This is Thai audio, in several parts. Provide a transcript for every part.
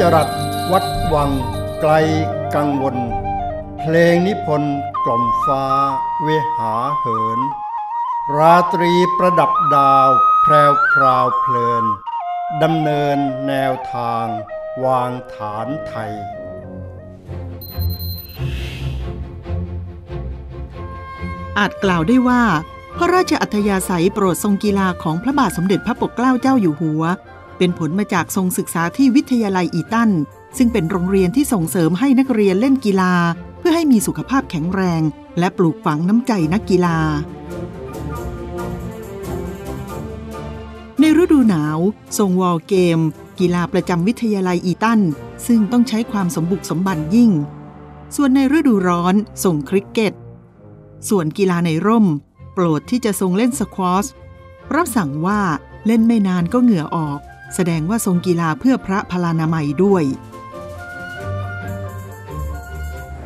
จรัสวัดวังไกลกังวล เพลงนิพนธ์กล่อมฟ้าเวหาเหิน ราตรีประดับดาวแพรวพราวเพลินดำเนินแนวทาง วางฐานไทยอาจกล่าวได้ว่า พระราชอัธยาศัยโปรดทรงกีฬาของพระบาทสมเด็จพระปกเกล้าเจ้าอยู่หัว เป็นผลมาจากทรงศึกษาที่วิทยาลัยอีตัน ซึ่งเป็นโรงเรียนที่ส่งเสริมให้นักเรียนเล่นกีฬา เพื่อให้มีสุขภาพแข็งแรง และปลูกฝังน้ำใจนักกีฬา ในฤดูหนาวทรงวอลเกม กีฬาประจำวิทยาลัยอีตัน ซึ่งต้องใช้ความสมบุกสมบันยิ่ง ส่วนในฤดูร้อนส่งคริกเก็ต ส่วนกีฬาในร่ม โปรดที่จะทรงเล่นสควอชรับสั่งว่าเล่นไม่นานก็เหงื่อออก แสดงว่าทรงกีฬาเพื่อพระพลานามัยด้วย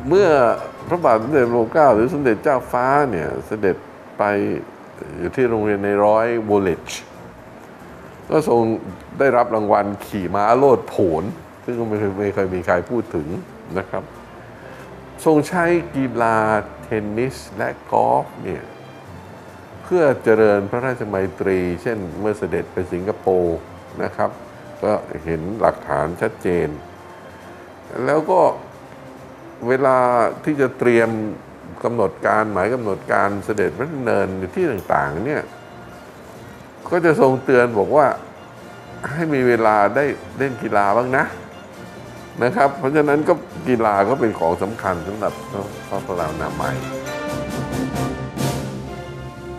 เมื่อพระบาทสมเด็จพระเกล้าหรือสมเด็จเจ้าฟ้าเนี่ยเสด็จไปอยู่ที่โรงเรียนในร้อยโวเลจก็ทรงได้รับรางวัลขี่ม้าโลดโผน ซึ่งไม่เคยไม่เคยมีใครพูดถึงนะครับ ทรงใช้กีฬาเทนนิสและกอล์ฟเนี่ยเพื่อเจริญพระราชมัยตรี เช่นเมื่อเสด็จไปสิงคโปร์ นะครับ ก็เห็นหลักฐานชัดเจน แล้วก็เวลาที่จะเตรียมกำหนดการหมายกำหนดการเสด็จพระดำเนินในที่ต่างๆเนี่ยก็จะทรงเตือนบอกว่าให้มีเวลาได้เล่นกีฬาบ้างนะนะครับ เพราะฉะนั้นก็กีฬาก็เป็นของสำคัญสำหรับพระพลานามัย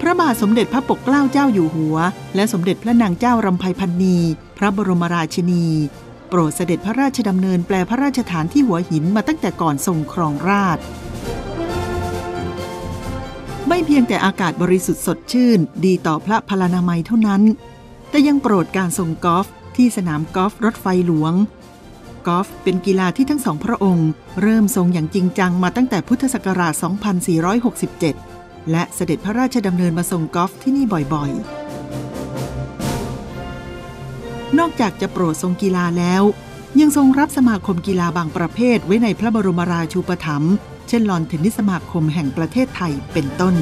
พระบาทสมเด็จพระปกเกล้าเจ้าอยู่หัว และสมเด็จพระนางเจ้ารำไพพันนี พระบรมราชินี โปรดเสด็จพระราชดำเนินแปลพระราชฐานที่หัวหินมาตั้งแต่ก่อนทรงครองราชไม่เพียงแต่อากาศบริสุทธิ์สดชื่น ดีต่อพระพลานามัยเท่านั้น แต่ยังโปรดการทรงกอล์ฟที่สนามกอล์ฟรถไฟหลวง กอล์ฟเป็นกีฬาที่ทั้งสองพระองค์ เริ่มทรงอย่างจริงจังมาตั้งแต่พุทธศักราช 2467 และเสด็จพระราชดำเนินมาทรงกอล์ฟที่นี่บ่อยๆ นอกจากจะโปรดทรงกีฬาแล้ว ยังทรงรับสมาคมกีฬาบางประเภทไว้ในพระบรมราชูปถัมภ์เช่นลอนเทนนิสสมาคมแห่งประเทศไทยเป็นต้น